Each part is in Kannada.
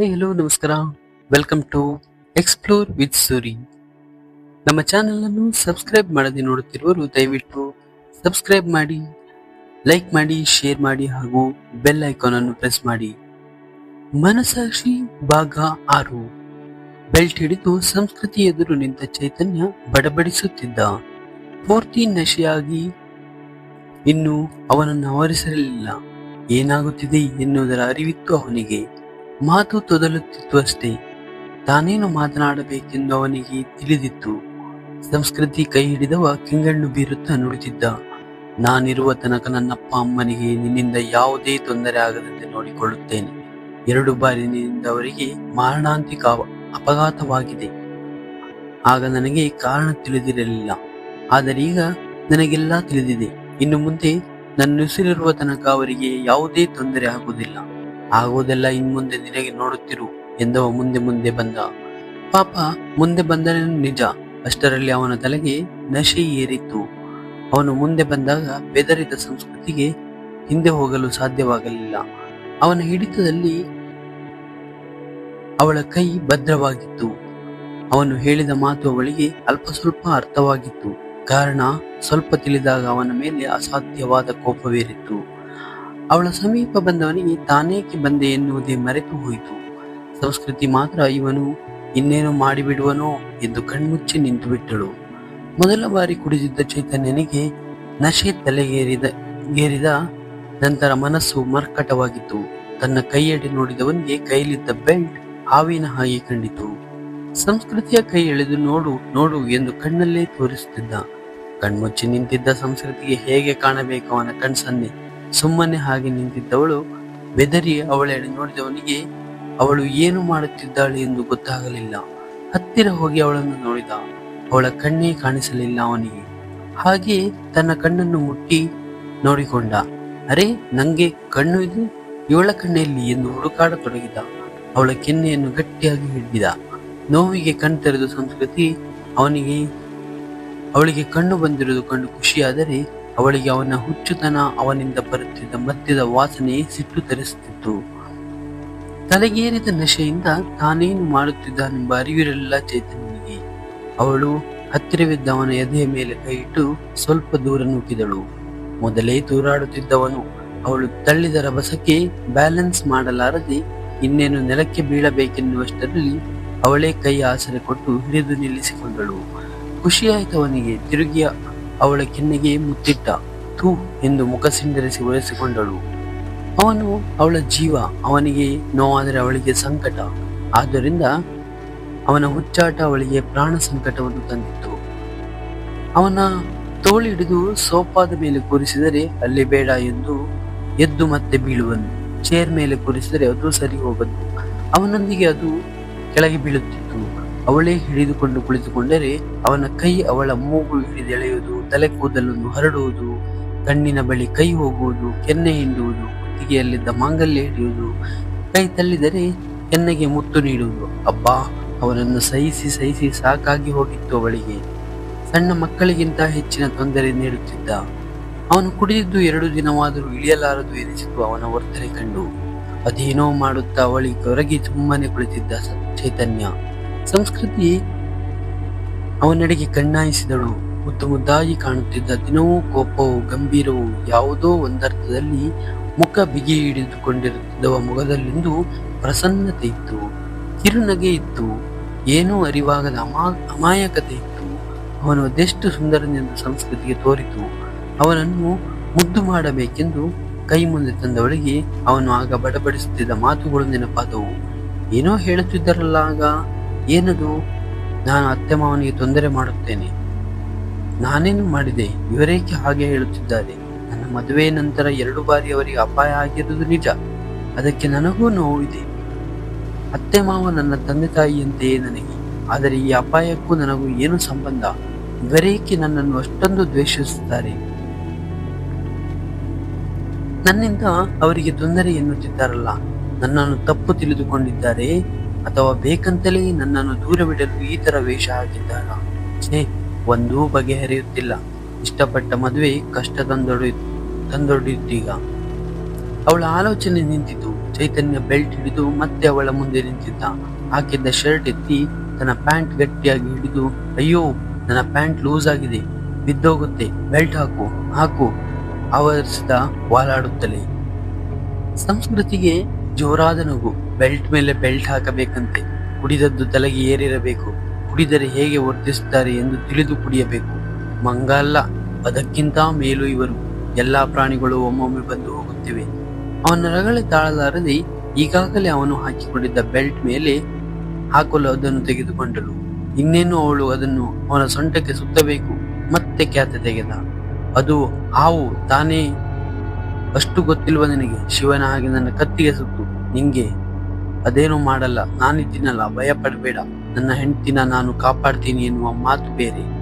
ಹಾಯ್ ಹಲೋ ನಮಸ್ಕಾರ. Welcome to explore with Suri ನಮ್ಮ ಚಾನೆಲ್ ಅನ್ನು ಸಬ್ಸ್ಕ್ರೈಬ್ ಮಾಡದೆ ನೋಡುತ್ತಿರುವವರು ದಯವಿಟ್ಟು ಸಬ್ಸ್ಕ್ರೈಬ್ ಮಾಡಿ ಲೈಕ್ ಮಾಡಿ ಶೇರ್ ಮಾಡಿ ಹಾಗೂ ಬೆಲ್ ಐಕಾನ್ ಅನ್ನು ಪ್ರೆಸ್ ಮಾಡಿ. ಮನಸಾಕ್ಷಿ ಭಾಗ ಆರು. ಬೆಲ್ಟ್ ಹಿಡಿದು ಸಂಸ್ಕೃತಿ ಎದುರು ನಿಂತ ಚೈತನ್ಯ ಬಡಬಡಿಸುತ್ತಿದ್ದ. ಪೂರ್ತಿ ನಶೆಯಾಗಿ ಇನ್ನು ಅವನನ್ನು ಆವರಿಸಲಿಲ್ಲ ಏನಾಗುತ್ತಿದೆ ಎನ್ನುವುದರ ಅರಿವಿತ್ತು ಅವನಿಗೆ. ಮಾತು ತೊದಲುತ್ತಿತ್ತು ಅಷ್ಟೇ ತಾನೇನು ಮಾತನಾಡಬೇಕೆಂದು ಅವನಿಗೆ ತಿಳಿದಿತ್ತು. ಸಂಸ್ಕೃತಿ ಕೈ ಹಿಡಿದವ ಕಿಂಗಣ್ಣು ಬೀರುತ್ತಾ ನುಡಿತಿದ್ದ. ನಾನಿರುವ ತನಕ ನನ್ನಪ್ಪ ಅಮ್ಮನಿಗೆ ನಿನ್ನಿಂದ ಯಾವುದೇ ತೊಂದರೆ ಆಗದಂತೆ ನೋಡಿಕೊಳ್ಳುತ್ತೇನೆ. ಎರಡು ಬಾರಿ ನಿನ್ನಿಂದ ಅವರಿಗೆ ಮಾರಣಾಂತಿಕ ಅಪಘಾತವಾಗಿದೆ. ಆಗ ನನಗೆ ಕಾರಣ ತಿಳಿದಿರಲಿಲ್ಲ. ಆದರೆ ಈಗ ನನಗೆಲ್ಲ ತಿಳಿದಿದೆ. ಇನ್ನು ಮುಂದೆ ನನ್ನ ಉಸಿರಿರುವ ತನಕ ಅವರಿಗೆ ಯಾವುದೇ ತೊಂದರೆ ಆಗುವುದಿಲ್ಲ. ಆಗುವುದೆಲ್ಲ ಇನ್ಮುಂದೆ ನಿನಗೆ ನೋಡುತ್ತಿರು ಎಂದವ ಮುಂದೆ ಮುಂದೆ ಬಂದ. ಪಾಪ, ಮುಂದೆ ಬಂದನೇನು ನಿಜ. ಅಷ್ಟರಲ್ಲಿ ಅವನ ತಲೆಗೆ ನಶೆ ಏರಿತ್ತು. ಅವನು ಮುಂದೆ ಬಂದಾಗ ಬೆದರಿದ ಸಂಸ್ಕೃತಿಗೆ ಹಿಂದೆ ಹೋಗಲು ಸಾಧ್ಯವಾಗಲಿಲ್ಲ. ಅವನ ಹಿಡಿತದಲ್ಲಿ ಅವಳ ಕೈ ಭದ್ರವಾಗಿತ್ತು. ಅವನು ಹೇಳಿದ ಮಾತು ಅವಳಿಗೆ ಅಲ್ಪ ಸ್ವಲ್ಪ ಅರ್ಥವಾಗಿತ್ತು. ಕಾರಣ, ಸ್ವಲ್ಪ ತಿಳಿದಾಗ ಅವನ ಮೇಲೆ ಅಸಾಧ್ಯವಾದ ಕೋಪವೇರಿತ್ತು. ಅವಳ ಸಮೀಪ ಬಂದವನಿಗೆ ತಾನೇಕೆ ಬಂದೆ ಎನ್ನುವುದೇ ಮರೆತು ಹೋಯಿತು. ಸಂಸ್ಕೃತಿ ಮಾತ್ರ ಇವನು ಇನ್ನೇನು ಮಾಡಿಬಿಡುವನೋ ಎಂದು ಕಣ್ಮುಚ್ಚಿ ನಿಂತು ಬಿಟ್ಟಳು ಮೊದಲ ಬಾರಿ ಕುಡಿದಿದ್ದ ಚೈತನ್ಯನಿಗೆ ನಶೆ ತಲೆಗೇರಿದ, ಗೇರಿದ ನಂತರ ಮನಸ್ಸು ಮರ್ಕಟವಾಗಿತ್ತು. ತನ್ನ ಕೈಯಡಿ ನೋಡಿದವನಿಗೆ ಕೈಲಿದ್ದ ಬೆಲ್ಟ್ ಹಾವಿನ ಹಾಗೆ ಕಂಡಿತು. ಸಂಸ್ಕೃತಿಯ ಕೈ ಎಳೆದು ನೋಡು ನೋಡು ಎಂದು ಕಣ್ಣಲ್ಲೇ ತೋರಿಸುತ್ತಿದ್ದ. ಕಣ್ಮುಚ್ಚಿ ನಿಂತಿದ್ದ ಸಂಸ್ಕೃತಿಗೆ ಹೇಗೆ ಕಾಣಬೇಕು ಅವನ ಕಣ್ಸನ್ನೆ? ಸುಮ್ಮನೆ ಹಾಗೆ ನಿಂತಿದ್ದವಳು, ಬೆದರಿ ಅವಳೆಡೆ ನೋಡಿದವನಿಗೆ ಅವಳು ಏನು ಮಾಡುತ್ತಿದ್ದಾಳೆ ಎಂದು ಗೊತ್ತಾಗಲಿಲ್ಲ. ಹತ್ತಿರ ಹೋಗಿ ಅವಳನ್ನು ನೋಡಿದ, ಅವಳ ಕಣ್ಣೇ ಕಾಣಿಸಲಿಲ್ಲ ಅವನಿಗೆ. ಹಾಗೆ ತನ್ನ ಕಣ್ಣನ್ನು ಮುಟ್ಟಿ ನೋಡಿಕೊಂಡ. ಅರೆ, ನಂಗೆ ಕಣ್ಣು ಇದು, ಇವಳ ಕಣ್ಣೆಯಲ್ಲಿ ಎಂದು ಹುಡುಕಾಡತೊಡಗಿದ. ಅವಳ ಕೆನ್ನೆಯನ್ನು ಗಟ್ಟಿಯಾಗಿ ಹಿಡಿದ ನೋವಿಗೆ ಕಣ್ತೆರೆದು ಸಂಸ್ಕೃತಿ ಅವನಿಗೆ, ಅವಳಿಗೆ ಕಣ್ಣು ಬಂದಿರುವುದು ಕಂಡು ಖುಷಿಯಾದರೆ ಅವಳಿಗೆ ಅವನ ಹುಚ್ಚುತನ ಅವನಿಂದ ಬರುತ್ತಿದ್ದ ಮದ್ಯದ ವಾಸನೆ ಸಿಟ್ಟು ತರಿಸುತ್ತಿತ್ತು. ತಲೆಗೇರಿದ ನಶೆಯಿಂದ ತಾನೇನು ಮಾಡುತ್ತಿದ್ದಾನೆಂಬ ಅರಿವಿರಲಿಲ್ಲ ಚೈತನ್ಯನಿಗೆ. ಅವಳು ಹತ್ತಿರವಿದ್ದ ಅವನ ಎದೆಯ ಮೇಲೆ ಕೈಯಿಟ್ಟು ಸ್ವಲ್ಪ ದೂರ ನೂಕಿದಳು ಮೊದಲೇ ತೂರಾಡುತ್ತಿದ್ದವನು, ಅವಳು ತಳ್ಳಿದ ರಭಸಕ್ಕೆ ಬ್ಯಾಲೆನ್ಸ್ ಮಾಡಲಾರದೆ ಇನ್ನೇನು ನೆಲಕ್ಕೆ ಬೀಳಬೇಕೆನ್ನುವಷ್ಟರಲ್ಲಿ ಅವಳೇ ಕೈ ಆಸರೆ ಕೊಟ್ಟು ಹಿಡಿದು ನಿಲ್ಲಿಸಿಕೊಂಡಳು. ಖುಷಿಯಾಯಿತವನಿಗೆ ತಿರುಗಿಯ ತಿರುಗಿ ಅವಳ ಕೆನ್ನೆಗೆ ಮುತ್ತಿಟ್ಟ. ಥೂ ಎಂದು ಮುಖ ಸಿಂಡರಿಸಿ ಉಳಿಸಿಕೊಂಡಳು ಅವನು ಅವಳ ಜೀವ, ಅವನಿಗೆ ನೋವಾದರೆ ಅವಳಿಗೆ ಸಂಕಟ. ಆದ್ದರಿಂದ ಅವನ ಹುಚ್ಚಾಟ ಅವಳಿಗೆ ಪ್ರಾಣ ಸಂಕಟವನ್ನು ತಂದಿತ್ತು. ಅವನ ತೋಳಿ ಹಿಡಿದು ಸೋಫಾದ ಮೇಲೆ ಕೂರಿಸಿದರೆ ಅಲ್ಲಿ ಬೇಡ ಎಂದು ಎದ್ದು ಮತ್ತೆ ಬೀಳುವನು. ಚೇರ್ ಮೇಲೆ ಕೂರಿಸಿದರೆ ಅದು ಸರಿ ಹೋಗದು. ಅವನೊಂದಿಗೆ ಅದು ಕೆಳಗೆ ಬೀಳುತ್ತಿತ್ತು. ಅವಳೇ ಹಿಡಿದುಕೊಂಡು ಕುಳಿತುಕೊಂಡರೆ ಅವನ ಕೈ ಅವಳ ಮೂಗು ಹಿಡಿದೆಳೆಯುವುದು ತಲೆ ಕೂದಲನ್ನು ಹರಡುವುದು, ಕಣ್ಣಿನ ಬಳಿ ಕೈ ಹೋಗುವುದು, ಕೆನ್ನೆ ಹಿಂಡುವುದು, ಕುತ್ತಿಗೆಯಲ್ಲಿದ್ದ ಮಾಂಗಲ್ಯ ಹಿಡಿಯುವುದು, ಕೈ ತಳ್ಳಿದರೆ ಕೆನ್ನೆಗೆ ಮುತ್ತು ನೀಡುವುದು. ಅಬ್ಬಾ, ಅವನನ್ನು ಸಹಿಸಿ ಸಹಿಸಿ ಸಾಕಾಗಿ ಹೋಗಿತ್ತು ಅವಳಿಗೆ. ಸಣ್ಣ ಮಕ್ಕಳಿಗಿಂತ ಹೆಚ್ಚಿನ ತೊಂದರೆ ನೀಡುತ್ತಿದ್ದ. ಅವನು ಕುಡಿದಿದ್ದು ಎರಡು ದಿನವಾದರೂ ಇಳಿಯಲಾರದು ಎನಿಸಿತು ಅವನ ವರ್ತನೆ ಕಂಡು. ಅದೇನೋ ಮಾಡುತ್ತಾ ಅವಳಿಗೆ ಹೊರಗೆ ತುಂಬಾನೇ ಕುಳಿತಿದ್ದ ಚೈತನ್ಯ. ಸಂಸ್ಕೃತಿ ಅವನೆಡೆಗೆ ಕಣ್ಣಾಯಿಸಿದಳು. ಮುದ್ದು ಮುದ್ದಾಗಿ ಕಾಣುತ್ತಿದ್ದ ದಿನವೂ ಕೋಪವು ಗಂಭೀರವು ಯಾವುದೋ ಒಂದರ್ಥದಲ್ಲಿ ಮುಖ ಬಿಗಿ ಹಿಡಿದುಕೊಂಡಿರುತ್ತಿದ್ದವ ಮುಖದಲ್ಲಿಂದು ಪ್ರಸನ್ನತೆ ಇತ್ತು ಕಿರುನಗೆ ಇತ್ತು, ಏನೂ ಅರಿವಾಗದ ಅಮಾ, ಅಮಾಯಕತೆ ಇತ್ತು. ಅವನು ಅದೆಷ್ಟು ಸುಂದರನೆಂದು ಸಂಸ್ಕೃತಿಗೆ ತೋರಿತು, ಅವನನ್ನು ಮುದ್ದು ಮಾಡಬೇಕೆಂದು ಕೈ ಮುಂದೆ ತಂದವಳಿಗೆ ಅವನು ಆಗ ಬಡಬಡಿಸುತ್ತಿದ್ದ ಮಾತುಗಳು ನೆನಪಾದವು ಏನೋ ಹೇಳುತ್ತಿದ್ದರಲ್ಲ ಆಗ. ಏನದು? ನಾನು ಅತ್ತೆ ಮಾವನಿಗೆ ತೊಂದರೆ ಮಾಡುತ್ತೇನೆ. ನಾನೇನು ಮಾಡಿದೆ? ಇವರೇಕೆ ಹಾಗೆ ಹೇಳುತ್ತಿದ್ದಾರೆ? ನನ್ನ ಮದುವೆ ನಂತರ ಎರಡು ಬಾರಿ ಅವರಿಗೆ ಅಪಾಯ ಆಗಿರುವುದು ನಿಜ. ಅದಕ್ಕೆ ನನಗೂ ನೋವಿದೆ ಅತ್ತೆ ಮಾವ ನನ್ನ ತಂದೆ ತಾಯಿಯಂತೆಯೇ ನನಗೆ. ಆದರೆ ಈ ಅಪಾಯಕ್ಕೂ ನನಗೂ ಏನು ಸಂಬಂಧ? ಇವರೇಕೆ ನನ್ನನ್ನು ಅಷ್ಟೊಂದು ದ್ವೇಷಿಸುತ್ತಾರೆ? ನನ್ನಿಂದ ಅವರಿಗೆ ತೊಂದರೆ ಎನ್ನುತ್ತಿದ್ದಾರಲ್ಲ. ನನ್ನನ್ನು ತಪ್ಪು ತಿಳಿದುಕೊಂಡಿದ್ದಾರೆ. ಅಥವಾ ಬೇಕಂತಲೇ ನನ್ನನ್ನು ದೂರವಿಡಲು ಈ ತರ ವೇಷ ಹಾಕಿದ್ದಾರ? ಛೇ, ಒಂದೂ ಬಗೆಹರಿಯುತ್ತಿಲ್ಲ. ಇಷ್ಟಪಟ್ಟ ಮದುವೆ ಕಷ್ಟ ತಂದೊಡೆಯ ತಂದೊಡೆಯುತ್ತೀಗ ಅವಳ ಆಲೋಚನೆ ನಿಂತಿತು. ಚೈತನ್ಯ ಬೆಲ್ಟ್ ಹಿಡಿದು ಮತ್ತೆ ಅವಳ ಮುಂದೆ ನಿಂತಿದ್ದ. ಹಾಕಿದ್ದ ಶರ್ಟ್ ಎತ್ತಿ ತನ್ನ ಪ್ಯಾಂಟ್ ಗಟ್ಟಿಯಾಗಿ ಹಿಡಿದು, ಅಯ್ಯೋ, ನನ್ನ ಪ್ಯಾಂಟ್ ಲೂಸ್ ಆಗಿದೆ. ಬಿದ್ದೋಗುತ್ತೆ. ಬೆಲ್ಟ್ ಹಾಕು ಹಾಕು. ಆವರಿಸಿದ ವಾಲಾಡುತ್ತಲೇ. ಸಂಸ್ಕೃತಿಗೆ ಜೋರಾದ ನಗು ಬೆಲ್ಟ್ ಮೇಲೆ ಬೆಲ್ಟ್ ಹಾಕಬೇಕಂತೆ. ಕುಡಿದದ್ದು ತಲೆಗೆ ಏರಿರಬೇಕು. ಕುಡಿದರೆ ಹೇಗೆ ವರ್ತಿಸುತ್ತಾರೆ ಎಂದು ತಿಳಿದು ಕುಡಿಯಬೇಕು. ಮಂಗ ಅಲ್ಲ, ಅದಕ್ಕಿಂತ ಮೇಲೂ ಇವರು. ಎಲ್ಲಾ ಪ್ರಾಣಿಗಳು ಒಮ್ಮೊಮ್ಮೆ ಬಂದು ಹೋಗುತ್ತಿವೆ. ಅವನ ರಗಳೆ ತಾಳಲಾರದೆ ಈಗಾಗಲೇ ಅವನು ಹಾಕಿಕೊಂಡಿದ್ದ ಬೆಲ್ಟ್ ಮೇಲೆ ಹಾಕಲು ಅದನ್ನು ತೆಗೆದುಕೊಂಡಳು ಇನ್ನೇನು ಅವಳು ಅದನ್ನು ಅವನ ಸೊಂಟಕ್ಕೆ ಸುತ್ತಬೇಕು? ಮತ್ತೆ ಖ್ಯಾತೆ ತೆಗೆದ. ಅದು ಹಾವು ತಾನೇ ಅಷ್ಟು ಗೊತ್ತಿಲ್ವ ನಿನಗೆ? ಶಿವನ ಹಾಗೆ ನನ್ನ ಕತ್ತಿಗೆ ಸುತ್ತು ನಿಂಗೆ ಅದೇನು ಮಾಡಲ್ಲ. ನಾನಿದ್ದೀನಲ್ಲ ಭಯ ಪಡಬೇಡ ನನ್ನ ಹೆಂಡತಿನ ನಾನು ಕಾಪಾಡ್ತೀನಿ ಎನ್ನುವ ಮಾತು ಬೇರೆ.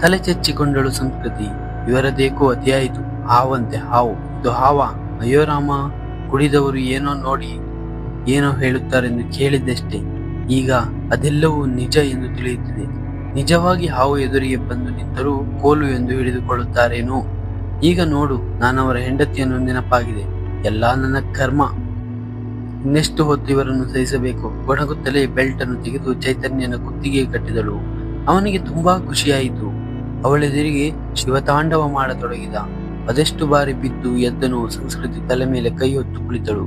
ತಲೆ ಚೆಚ್ಚಿಕೊಂಡಳು ಸಂಸ್ಕೃತಿ. ಇವರದೇಕೋ ಅತಿಯಾಯಿತು ಹಾವಂತೆ ಹಾವು. ಇದು ಹಾವ. ಅಯ್ಯೋ ರಾಮ, ಕುಡಿದವರು ಏನೋ ನೋಡಿ ಏನೋ ಹೇಳುತ್ತಾರೆಂದು ಕೇಳಿದ್ದಷ್ಟೇ. ಈಗ ಅದೆಲ್ಲವೂ ನಿಜ ಎಂದು ತಿಳಿಯುತ್ತಿದೆ. ನಿಜವಾಗಿ ಹಾವು ಎದುರಿಗೆ ಬಂದು ನಿಂತರೂ ಕೋಲು ಎಂದು ಹಿಡಿದುಕೊಳ್ಳುತ್ತಾರೇನೋ? ಈಗ ನೋಡು, ನಾನವರ ಹೆಂಡತಿಯನ್ನು ನೆನಪಾಗಿದೆ. ಎಲ್ಲ ನನ್ನ ಕರ್ಮ. ಇನ್ನೆಷ್ಟು ಹೊತ್ತು ಇವರನ್ನು ಸಹಿಸಬೇಕು? ಒಣಗುತ್ತಲೇ ಬೆಲ್ಟ್ ಅನ್ನು ತೆಗೆದು ಚೈತನ್ಯನ ಕುತ್ತಿಗೆ ಕಟ್ಟಿದಳು. ಅವನಿಗೆ ತುಂಬಾ ಖುಷಿಯಾಯಿತು. ಅವಳೆದಿರಿಗೆ ಶಿವತಾಂಡವ ಮಾಡತೊಡಗಿದ. ಅದೆಷ್ಟು ಬಾರಿ ಬಿದ್ದು ಎದ್ದನು ಸಂಸ್ಕೃತಿ ತಲೆ ಮೇಲೆ ಕೈ ಹೊತ್ತು ಕುಳಿತಳು.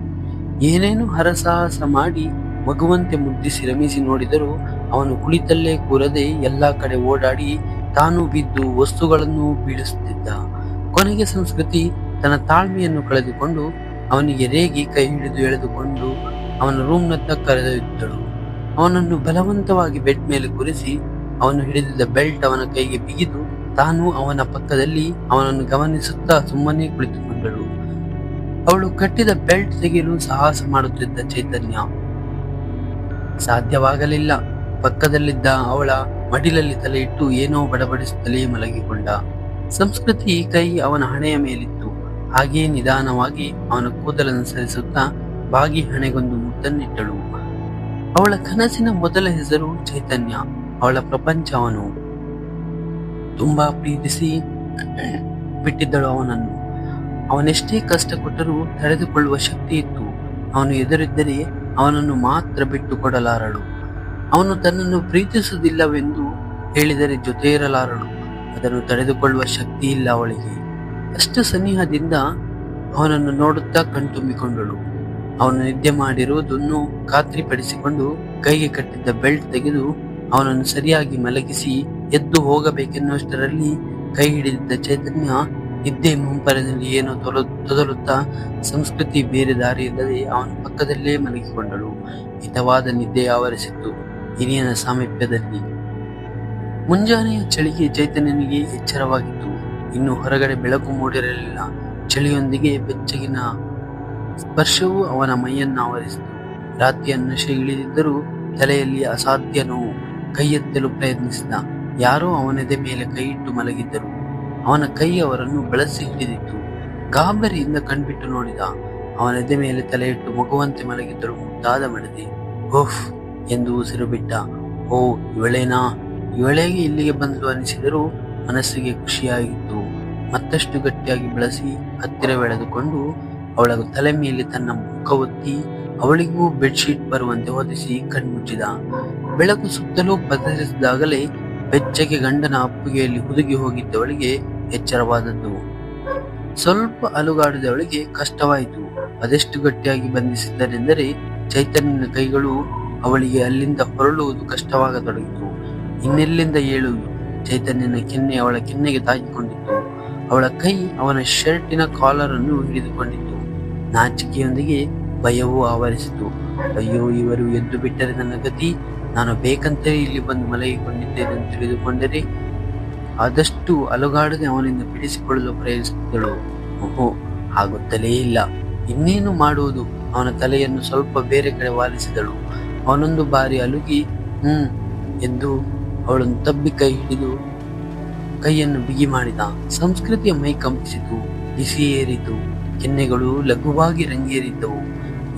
ಏನೇನು ಹರಸಾಹಸ ಮಾಡಿ ಮಗುವಂತೆ ಮುದ್ದಿಸಿ ರಮಿಸಿ ನೋಡಿದರೂ ಅವನು ಕುಳಿತಲ್ಲೇ ಕೂರದೆ ಎಲ್ಲಾ ಕಡೆ ಓಡಾಡಿ ತಾನು ಬಿದ್ದು ವಸ್ತುಗಳನ್ನು ಬೀಳಿಸುತ್ತಿದ್ದ. ಕೊನೆಗೆ ಸಂಸ್ಕೃತಿ ತನ್ನ ತಾಳ್ಮೆಯನ್ನು ಕಳೆದುಕೊಂಡು ಅವನಿಗೆ ರೇಗಿ ಕೈ ಹಿಡಿದು ಎಳೆದುಕೊಂಡು ಅವನ ರೂಮ್ನತ್ತ ಕರೆದೊಯ್ದಳು ಅವನನ್ನು ಬಲವಂತವಾಗಿ ಬೆಡ್ ಮೇಲೆ ಕುರಿಸಿ ಅವನು ಹಿಡಿದಿದ್ದ ಬೆಲ್ಟ್ ಅವನ ಕೈಗೆ ಬಿಗಿದು ತಾನು ಅವನ ಪಕ್ಕದಲ್ಲಿ ಅವನನ್ನು ಗಮನಿಸುತ್ತಾ ಸುಮ್ಮನೆ ಕುಳಿತುಕೊಂಡಳು. ಅವಳು ಕಟ್ಟಿದ ಬೆಲ್ಟ್ ತೆಗೆಯಲು ಸಾಹಸ ಮಾಡುತ್ತಿದ್ದ ಚೈತನ್ಯ. ಸಾಧ್ಯವಾಗಲಿಲ್ಲ. ಪಕ್ಕದಲ್ಲಿದ್ದ ಅವಳ ಮಡಿಲಲ್ಲಿ ತಲೆ ಇಟ್ಟು ಏನೋ ಬಡಬಡಿಸುತ್ತಲೇ ಮಲಗಿಕೊಂಡ. ಸಂಸ್ಕೃತಿ ಕೈ ಅವನ ಹಣೆಯ ಮೇಲಿತ್ತು. ಹಾಗೆಯೇ ನಿಧಾನವಾಗಿ ಅವನ ಕೂದಲನ್ನು ಸರಿಸುತ್ತಾ ಬಾಗಿ ಹಣೆಗೊಂದು ಮುದ್ದನ್ನಿಟ್ಟಳು. ಅವಳ ಕನಸಿನ ಮೊದಲ ಹೆಸರು ಚೈತನ್ಯ, ಅವಳ ಪ್ರಪಂಚ ಅವನು. ತುಂಬಾ ಪ್ರೀತಿಸಿ ಬಿಟ್ಟಿದ್ದಳು ಅವನನ್ನು. ಅವನೆಷ್ಟೇ ಕಷ್ಟ ಕೊಟ್ಟರೂ ತಡೆದುಕೊಳ್ಳುವ ಶಕ್ತಿ ಇತ್ತು. ಅವನು ಎದುರಿದ್ದರೆ ಅವನನ್ನು ಮಾತ್ರ ಬಿಟ್ಟು ಕೊಡಲಾರಳು ಅವನು ತನ್ನನ್ನು ಪ್ರೀತಿಸುವುದಿಲ್ಲವೆಂದು ಹೇಳಿದರೆ ಜೊತೆ ಇರಲಾರಳು ಅದನ್ನು ತಡೆದುಕೊಳ್ಳುವ ಶಕ್ತಿ ಇಲ್ಲ ಅವಳಿಗೆ. ಅಷ್ಟು ಸನಿಹದಿಂದ ಅವನನ್ನು ನೋಡುತ್ತಾ ಕಣ್ತುಂಬಿಕೊಂಡಳು. ಅವನು ನಿದ್ದೆ ಮಾಡಿರುವುದನ್ನು ಖಾತ್ರಿಪಡಿಸಿಕೊಂಡು ಕೈಗೆ ಕಟ್ಟಿದ್ದ ಬೆಲ್ಟ್ ತೆಗೆದು ಅವನನ್ನು ಸರಿಯಾಗಿ ಮಲಗಿಸಿ ಎದ್ದು ಹೋಗಬೇಕೆನ್ನುವಷ್ಟರಲ್ಲಿ ಕೈ ಹಿಡಿದಿದ್ದ ಚೈತನ್ಯ ನಿದ್ದೆ ಮುಂಪರದಲ್ಲಿ ಏನೋ ತೊಲ, ತೊದಲುತ್ತಾ ಸಂಸ್ಕೃತಿ ಬೇರೆ ದಾರಿಯಿಲ್ಲದೆ ಅವನ ಪಕ್ಕದಲ್ಲೇ ಮಲಗಿಕೊಂಡಳು. ಹಿತವಾದ ನಿದ್ದೆ ಆವರಿಸಿತ್ತು. ಹಿರಿಯನ ಸಾಮೀಪ್ಯದಲ್ಲಿ ಮುಂಜಾನೆಯ ಚಳಿಗೆ ಚೈತನ್ಯನಿಗೆ ಎಚ್ಚರವಾಗಿತ್ತು. ಇನ್ನು ಹೊರಗಡೆ ಬೆಳಕು ಮೂಡಿರಲಿಲ್ಲ. ಚಳಿಯೊಂದಿಗೆ ಬೆಚ್ಚಗಿನ ಸ್ಪರ್ಶವು ಅವನ ಮೈಯನ್ನು ಆವರಿಸಿತು. ರಾತ್ರಿಯ ನಶೆ ಇಳಿದಿದ್ದರೂ ತಲೆಯಲ್ಲಿ ಅಸಾಧ್ಯ ನೋವು. ಕೈ ಎತ್ತಲು ಪ್ರಯತ್ನಿಸಿದ. ಯಾರೋ ಅವನದೆ ಮೇಲೆ ಕೈಯಿಟ್ಟು ಮಲಗಿದ್ದರು. ಅವನ ಕೈ ಅವರನ್ನು ಬಳಸಿ ಹಿಡಿದಿತ್ತು. ಗಾಬರಿಯಿಂದ ಕಣ್ಬಿಟ್ಟು ನೋಡಿದ. ಅವನ ಎದೆ ಮೇಲೆ ತಲೆಯಿಟ್ಟು ಮಗುವಂತೆ ಮಲಗಿದ್ದರು. ಮುದ್ದಾದ ಮಡದಿ. ಓಫ್ ಎಂದು ಉಸಿರು ಬಿಟ್ಟ. ಓ ಇವಳೇನಾ? ಇವಳೆಗೆ ಇಲ್ಲಿಗೆ ಬಂದು ಅನಿಸಿದರೂ ಮನಸ್ಸಿಗೆ ಖುಷಿಯಾಗಿತ್ತು. ಮತ್ತಷ್ಟು ಗಟ್ಟಿಯಾಗಿ ಬಳಸಿ ಹತ್ತಿರವೆಳೆದುಕೊಂಡು ಅವಳ ತಲೆ ಮೇಲೆ ತನ್ನ ಮುಖ ಒತ್ತಿ ಅವಳಿಗೂ ಬೆಡ್ಶೀಟ್ ಬರುವಂತೆ ಹೊದಿಸಿ ಕಣ್ಮುಚ್ಚಿದ. ಬೆಳಕು ಸುತ್ತಲೂ ಪದರಿಸಿದಾಗಲೇ ಬೆಚ್ಚಗೆ ಗಂಡನ ಅಪ್ಪುಗೆಯಲ್ಲಿ ಹುದುಗಿ ಹೋಗಿದ್ದವಳಿಗೆ ಎಚ್ಚರವಾದದ್ದು. ಸ್ವಲ್ಪ ಅಲುಗಾಡಿದವಳಿಗೆ ಕಷ್ಟವಾಯಿತು. ಅದೆಷ್ಟು ಗಟ್ಟಿಯಾಗಿ ಬಂಧಿಸಿದ್ದರೆಂದರೆ ಚೈತನ್ಯನ ಕೈಗಳು ಅವಳಿಗೆ ಅಲ್ಲಿಂದ ಹೊರಳುವುದು ಕಷ್ಟವಾಗತೊಡಗಿತು. ಇನ್ನೆಲ್ಲಿಂದ ಏಳು? ಚೈತನ್ಯನ ಕೆನ್ನೆ ಅವಳ ಕೆನ್ನೆಗೆ ತಾಗಿಕೊಂಡಿತ್ತು. ಅವಳ ಕೈ ಅವನ ಶರ್ಟಿನ ಕಾಲರ್ ಅನ್ನು ಹಿಡಿದುಕೊಂಡಿತ್ತು. ನಾಚಿಕೆಯೊಂದಿಗೆ ಭಯವೂ ಆವರಿಸಿತು. ಅಯ್ಯೋ, ಇವರು ಎದ್ದು ಬಿಟ್ಟರೆ ನನ್ನ ಗತಿ? ನಾನು ಬೇಕಂತಲೇ ಇಲ್ಲಿ ಬಂದು ಮಲಗಿಕೊಂಡಿದ್ದೇನೆ ಎಂದು ತಿಳಿದುಕೊಂಡರೆ ಆದಷ್ಟು ಅಲುಗಾಡದೆ ಅವನಿಂದ ಬಿಡಿಸಿಕೊಳ್ಳಲು ಪ್ರಯತ್ನಿಸಿದಳು. ಓಹೋ ಆಗುತ್ತಲೇ ಇಲ್ಲ. ಇನ್ನೇನು ಮಾಡುವುದು? ಅವನ ತಲೆಯನ್ನು ಸ್ವಲ್ಪ ಬೇರೆ ಕಡೆ ವಾಲಿಸಿದಳು. ಅವನೊಂದು ಬಾರಿ ಅಲುಗಿ, ಹ್ಮ್, ಎಂದು ಅವಳನ್ನು ತಬ್ಬಿ ಕೈ ಹಿಡಿದು ಕೈಯನ್ನು ಬಿಗಿ ಮಾಡಿದ. ಸಂಸ್ಕೃತಿಯ ಮೈ ಕಂಪಿಸಿತು ಬಿಸಿ ಏರಿತು ಕೆನ್ನೆಗಳು ಲಘುವಾಗಿ ರಂಗೇರಿದ್ದವು.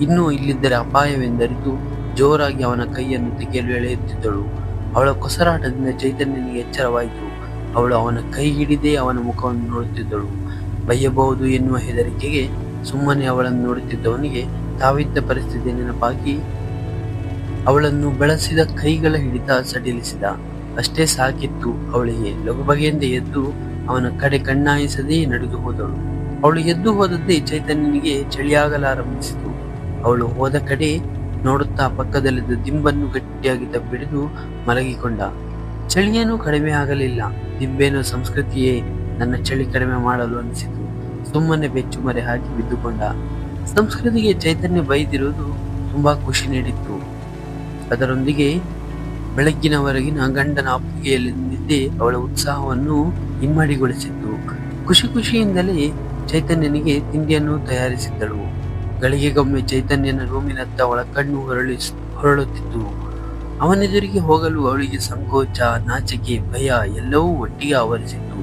ಇನ್ನೂ ಇಲ್ಲಿದ್ದರೆ ಅಪಾಯವೆಂದರಿತು, ಜೋರಾಗಿ ಅವನ ಕೈಯನ್ನು ತೆಗೆಯಲು ಎಳೆಯುತ್ತಿದ್ದಳು. ಅವಳ ಕೊಸರಾಟದಿಂದ ಚೈತನ್ಯನಿಗೆ ಎಚ್ಚರವಾಯಿತು. ಅವಳು ಅವನ ಕೈ ಹಿಡಿದೇ ಅವನ ಮುಖವನ್ನು ನೋಡುತ್ತಿದ್ದಳು. ಬಯ್ಯಬಹುದು ಎನ್ನುವ ಹೆದರಿಕೆಗೆ ಸುಮ್ಮನೆ ಅವಳನ್ನು ನೋಡುತ್ತಿದ್ದವನಿಗೆ ತಾವಿದ್ದ ಪರಿಸ್ಥಿತಿ ನೆನಪಾಗಿ ಅವಳನ್ನು ಬಳಸಿದ ಕೈಗಳ ಹಿಡಿತ ಸಡಿಲಿಸಿದ. ಅಷ್ಟೇ ಸಾಕಿತ್ತು ಅವಳಿಗೆ ಲಘು ಬಗೆಯಿಂದ ಎದ್ದು ಅವನ ಕಡೆ ಕಣ್ಣಾಯಿಸದೇ ನಡೆದು ಹೋದಳು. ಅವಳು ಎದ್ದು ಹೋದದ್ದೇ ಚೈತನ್ಯನಿಗೆ ಚಳಿಯಾಗಲಾರಂಭಿಸಿತು. ಅವಳು ಹೋದ ಕಡೆ ನೋಡುತ್ತಾ ಪಕ್ಕದಲ್ಲಿದ್ದ ದಿಂಬನ್ನು ಗಟ್ಟಿಯಾಗಿ ತಬ್ಬಿಡಿದು ಮಲಗಿಕೊಂಡ. ಚಳಿಯೇನೂ ಕಡಿಮೆ ಆಗಲಿಲ್ಲ. ದಿಂಬೇನೋ ಸಂಸ್ಕೃತಿಯೇ ನನ್ನ ಚಳಿ ಕಡಿಮೆ ಮಾಡಲು ಅನಿಸಿತು. ಸುಮ್ಮನೆ ಬೆಚ್ಚು ಮರೆ ಹಾಕಿ ಬಿದ್ದುಕೊಂಡ. ಸಂಸ್ಕೃತಿಗೆ ಚೈತನ್ಯ ಬೈದಿರುವುದು ತುಂಬಾ ಖುಷಿ ನೀಡಿತ್ತು. ಅದರೊಂದಿಗೆ ಬೆಳಗ್ಗಿನವರೆಗಿನ ಗಂಡನ ಅಪ್ಪುಗೆಯಲ್ಲಿ ನಿದ್ದೆ ಅವಳ ಉತ್ಸಾಹವನ್ನು ಇಮ್ಮಡಿಗೊಳಿಸಿತ್ತು ಖುಷಿ ಖುಷಿಯಿಂದಲೇ ಚೈತನ್ಯನಿಗೆ ತಿಂಡಿಯನ್ನು ತಯಾರಿಸಿದ್ದಳು. ಗಳಿಗೆಗೊಮ್ಮೆ ಚೈತನ್ಯನ ರೂಮಿನತ್ತ ಅವಳ ಕಣ್ಣು ಹೊರಳಿ ಹೊರಳುತ್ತಿತ್ತು. ಅವನೆದುರಿಗೆ ಹೋಗಲು ಅವಳಿಗೆ ಸಂಕೋಚ, ನಾಚಿಕೆ, ಭಯ ಎಲ್ಲವೂ ಒಟ್ಟಿಗೆ ಆವರಿಸಿತ್ತು.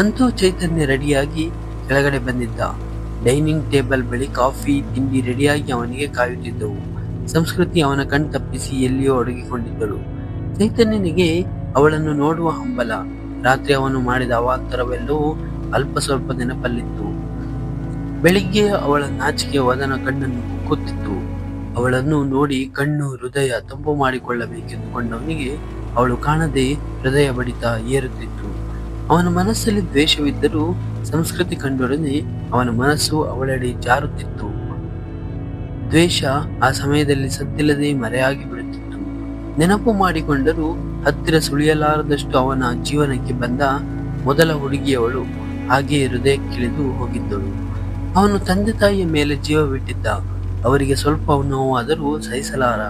ಅಂತೂ ಚೈತನ್ಯ ರೆಡಿಯಾಗಿ ಕೆಳಗಡೆ ಬಂದಿದ್ದ. ಡೈನಿಂಗ್ ಟೇಬಲ್ ಬಳಿ ಕಾಫಿ, ತಿಂಡಿ ರೆಡಿಯಾಗಿ ಅವನಿಗೆ ಕಾಯುತ್ತಿದ್ದವು. ಸಂಸ್ಕೃತಿ ಅವನ ಕಣ್ ತಪ್ಪಿಸಿ ಎಲ್ಲಿಯೋ ಅಡಗಿಕೊಂಡಿದ್ದಳು ಚೈತನ್ಯನಿಗೆ ಅವಳನ್ನು ನೋಡುವ ಹಂಬಲ. ರಾತ್ರಿ ಅವನು ಮಾಡಿದ ಅವಾಂತರವೆಲ್ಲವೂ ಅಲ್ಪ ಸ್ವಲ್ಪ ನೆನಪಲ್ಲಿತ್ತು. ಬೆಳಿಗ್ಗೆ ಅವಳ ನಾಚಿಕೆ ವದನ ಕಣ್ಣನ್ನು ಕುತ್ತಿತ್ತು. ಅವಳನ್ನು ನೋಡಿ ಕಣ್ಣು ಹೃದಯ ತಂಪು ಮಾಡಿಕೊಳ್ಳಬೇಕೆಂದುಕೊಂಡವನಿಗೆ ಅವಳು ಕಾಣದೆ ಹೃದಯ ಬಡಿತ ಏರುತ್ತಿತ್ತು. ಅವನ ಮನಸ್ಸಲ್ಲಿ ದ್ವೇಷವಿದ್ದರೂ ಸಂಸ್ಕೃತಿ ಕಂಡೊಡನೆ ಅವನ ಮನಸ್ಸು ಅವಳಡಿ ಜಾರುತ್ತಿತ್ತು. ದ್ವೇಷ ಆ ಸಮಯದಲ್ಲಿ ಸದ್ದಿಲ್ಲದೆ ಮರೆಯಾಗಿ ನೆನಪು ಮಾಡಿಕೊಂಡರೂ ಹತ್ತಿರ ಸುಳಿಯಲಾರದಷ್ಟು ಅವನ ಜೀವನಕ್ಕೆ ಬಂದ ಮೊದಲ ಹುಡುಗಿಯವಳು ಹಾಗೆಯೇ ಹೃದಯಕ್ಕಿಳಿದು ಹೋಗಿದ್ದಳು. ಅವನು ತಂದೆ ತಾಯಿಯ ಮೇಲೆ ಜೀವ ಬಿಟ್ಟಿದ್ದ. ಅವರಿಗೆ ಸ್ವಲ್ಪ ನೋವಾದರೂ ಸಹಿಸಲಾರ.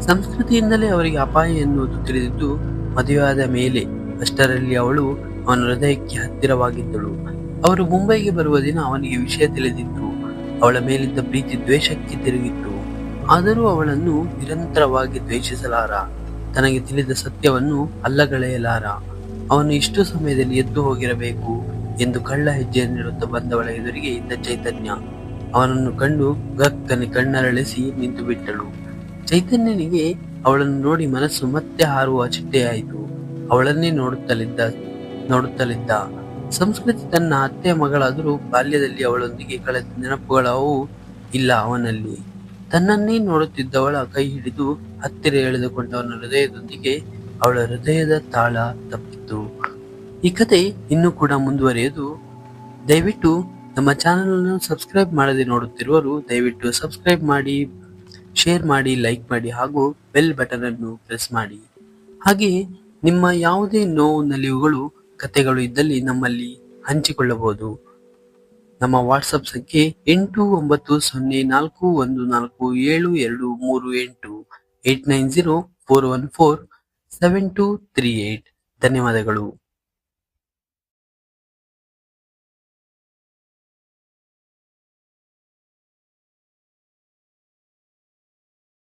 ಸಂಸ್ಕೃತಿಯಿಂದಲೇ ಅವರಿಗೆ ಅಪಾಯ ಎನ್ನುವುದು ತಿಳಿದಿದ್ದು, ಮದುವೆಯಾದ ಮೇಲೆ ಅಷ್ಟರಲ್ಲಿ ಅವಳು ಅವನ ಹೃದಯಕ್ಕೆ ಹತ್ತಿರವಾಗಿದ್ದಳು. ಅವರು ಮುಂಬೈಗೆ ಬರುವ ದಿನ ಅವನಿಗೆ ವಿಷಯ ತಿಳಿದಿತ್ತು. ಅವಳ ಮೇಲಿದ್ದ ಪ್ರೀತಿ ದ್ವೇಷಕ್ಕೆ ತಿರುಗಿತ್ತು. ಆದರೂ ಅವಳನ್ನು ನಿರಂತರವಾಗಿ ದ್ವೇಷಿಸಲಾರ. ತನಗೆ ತಿಳಿದ ಸತ್ಯವನ್ನು ಅಲ್ಲಗಳೆಯಲಾರ. ಅವನು ಇಷ್ಟು ಸಮಯದಲ್ಲಿ ಎದ್ದು ಹೋಗಿರಬೇಕು ಎಂದು ಕಳ್ಳ ಹೆಜ್ಜೆಯನ್ನಿಡುತ್ತಾ ಬಂದವಳ ಎದುರಿಗೆ ಇದ್ದ ಚೈತನ್ಯ. ಅವನನ್ನು ಕಂಡು ಗಕ್ಕನೆ ಕಣ್ಣರಳಿಸಿ ನಿಂತು ಬಿಟ್ಟಳು. ಚೈತನ್ಯನಿಗೆ ಅವಳನ್ನು ನೋಡಿ ಮನಸ್ಸು ಮತ್ತೆ ಹಾರುವ ಚಿಟ್ಟೆಯಾಯಿತು. ಅವಳನ್ನೇ ನೋಡುತ್ತಲಿದ್ದ ನೋಡುತ್ತಲಿದ್ದ. ಸಂಸ್ಕೃತಿ ತನ್ನ ಅತ್ತೆ ಮಗಳಾದರೂ ಬಾಲ್ಯದಲ್ಲಿ ಅವಳೊಂದಿಗೆ ಕಳೆದ ನೆನಪುಗಳವೂ ಇಲ್ಲ ಅವನಲ್ಲಿ. ತನ್ನನ್ನೇ ನೋಡುತ್ತಿದ್ದವಳ ಕೈ ಹಿಡಿದು ಹತ್ತಿರ ಎಳೆದುಕೊಂಡವನ ಹೃದಯದೊಂದಿಗೆ ಅವಳ ಹೃದಯದ ತಾಳ ತಪ್ಪಿತು. ಈ ಕತೆ ಇನ್ನೂ ಕೂಡ ಮುಂದುವರಿಯದು. ದಯವಿಟ್ಟು ನಮ್ಮ ಚಾನೆಲ್ ಅನ್ನು ಸಬ್ಸ್ಕ್ರೈಬ್ ಮಾಡದೆ ನೋಡುತ್ತಿರುವರು ದಯವಿಟ್ಟು ಸಬ್ಸ್ಕ್ರೈಬ್ ಮಾಡಿ, ಶೇರ್ ಮಾಡಿ, ಲೈಕ್ ಮಾಡಿ ಹಾಗೂ ಬೆಲ್ ಬಟನ್ ಅನ್ನು ಪ್ರೆಸ್ ಮಾಡಿ. ಹಾಗೆ ನಿಮ್ಮ ಯಾವುದೇ ನೋವು ನಲಿವುಗಳು ಕತೆಗಳು ಇದ್ದಲ್ಲಿ ನಮ್ಮಲ್ಲಿ ಹಂಚಿಕೊಳ್ಳಬಹುದು. ನಮ್ಮ ವಾಟ್ಸಪ್ ಸಂಖ್ಯೆ ಎಂಟು ಒಂಬತ್ತು ಸೊನ್ನೆ ನಾಲ್ಕು ಒಂದು ನಾಲ್ಕು ಏಳು ಎರಡು ಮೂರು ಎಂಟು eight nine zero four one four seven two three eight. ಧನ್ಯವಾದಗಳು.